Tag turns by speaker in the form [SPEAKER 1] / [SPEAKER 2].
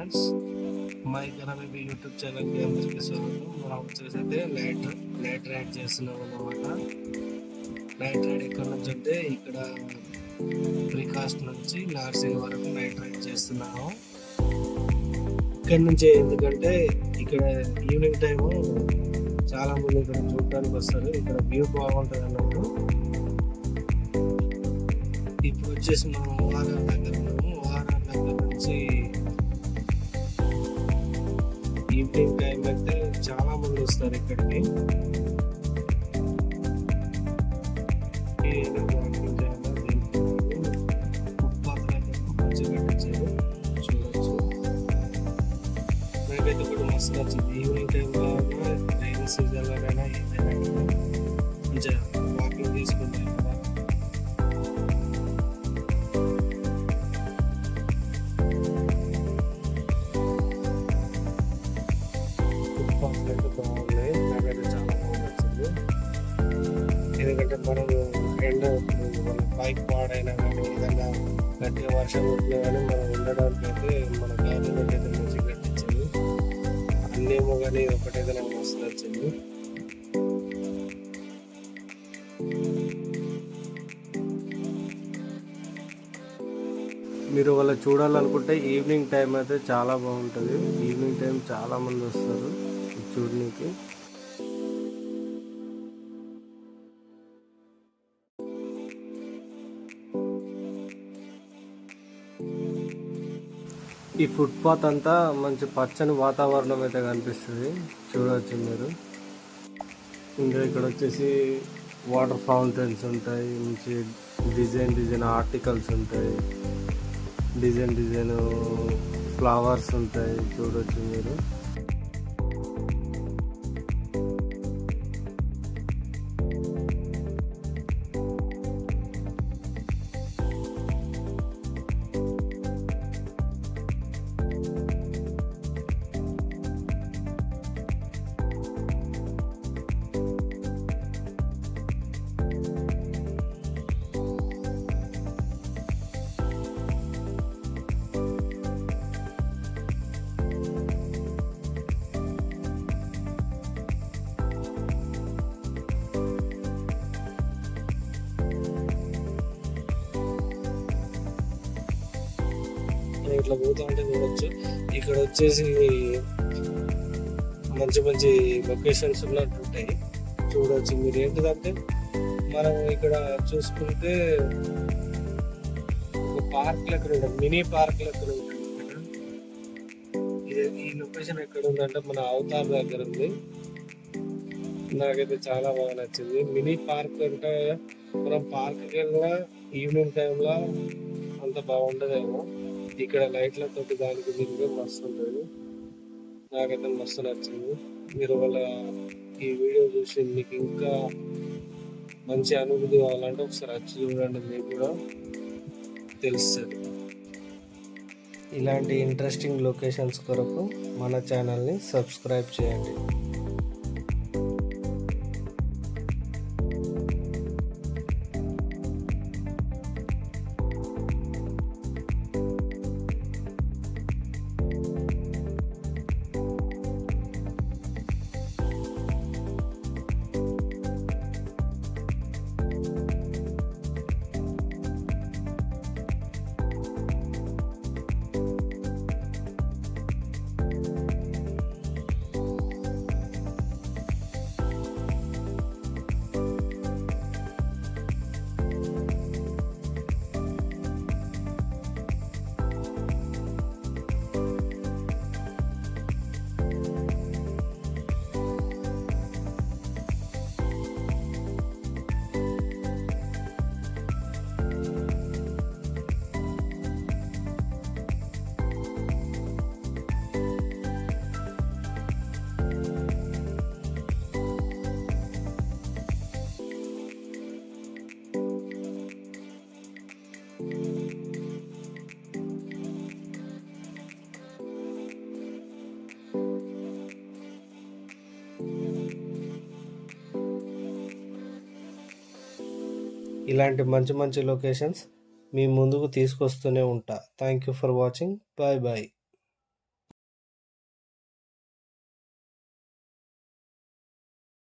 [SPEAKER 1] Friends my కనబీ YouTube ఛానల్కి అందరికీ స్వాగతం. మనం వచ్చేసి అయితే లైట్ నైట్ రైడ్ చేస్తున్నాం అన్నమాట లైట్ రైడ్ ఎక్కడ నుంచి అంటే ఇక్కడ ప్రికాస్ట్ నుంచి నార్సింగ్ వరకు లైట్ రైడ్ చేస్తున్నాము. ఇక్కడ నుంచి ఎందుకంటే ఇక్కడ ఈవినింగ్ టైము చాలా మంది ఇక్కడ చూడటానికి వస్తారు. ఇక్కడ వ్యూ బాగుంటుంది అన్నప్పుడు ఇప్పుడు వచ్చేసి మనం వారాల దగ్గర చూడొచ్చు నాకైతే కూడా మస్తు నచ్చింది ఈవినింగ్ టైంలో రైన్ సీజన్లోనైనా ఏదైనా మంచిగా వాకింగ్ తీసుకుంటాం ఎందుకంటే మనం ఎండ మన బైక్ పాడైనా కానీ ఏదైనా గట్టిగా వర్షం వచ్చినా కానీ మనం ఉండడానికి అయితే మన గవర్నమెంట్ అయితే మంచిగా కట్టించింది అన్నేమో కానీ ఒకటేదైనా ఒకటైతే నాకు మస్తు నచ్చింది మీరు వాళ్ళ చూడాలనుకుంటే ఈవినింగ్ టైం అయితే చాలా బాగుంటుంది. ఈవినింగ్ టైం చాలా మంది వస్తారు చూడడానికి ఈ ఫుట్పాత్ అంతా మంచి పచ్చని వాతావరణం అయితే కనిపిస్తుంది. చూడవచ్చు మీరు. ఇంకా ఇక్కడ వచ్చేసి వాటర్ ఫౌంటైన్స్ ఉంటాయి. మంచి డిజైన్ డిజైన్ ఆర్టికల్స్ ఉంటాయి. డిజైన్ డిజైన్ ఫ్లవర్స్ ఉంటాయి. చూడొచ్చు మీరు. ఇట్లా పోతా ఉంటే చూడొచ్చు. ఇక్కడ వచ్చేసి మంచి మంచి లొకేషన్స్ ఉన్నట్టు ఉంటాయి. చూడవచ్చు మీరు ఏంటిదంటే మనం ఇక్కడ చూసుకుంటే ఒక పార్క్ లెక్క ఉంటుంది మినీ పార్క్ లెక్క ఉంటుంది ఈ లొకేషన్ ఎక్కడ ఉందంటే మన అవతార్ దగ్గర ఉంది. నాకైతే చాలా బాగా నచ్చింది. మినీ పార్క్ అంటే మనం పార్క్కి వెళ్ళినా ఈవినింగ్ టైంలో అంత బాగుండదేమో. ఇక్కడ లైట్లతో దానికి దీనికి మస్తు ఉంటుంది నాకైతే మస్తు నచ్చింది. మీరు వాళ్ళ ఈ వీడియో చూసి మీకు ఇంకా మంచి అనుభూతి కావాలంటే ఒకసారి వచ్చి చూడండి మీకు కూడా తెలుస్తుంది. ఇలాంటి ఇంట్రెస్టింగ్ లొకేషన్స్ కొరకు మన ఛానల్ని సబ్స్క్రైబ్ చేయండి. ఇలాంటి మంచి మంచి లొకేషన్స్ మీ ముందుకు తీసుకొస్తూనే ఉంటా. Thank you for watching bye bye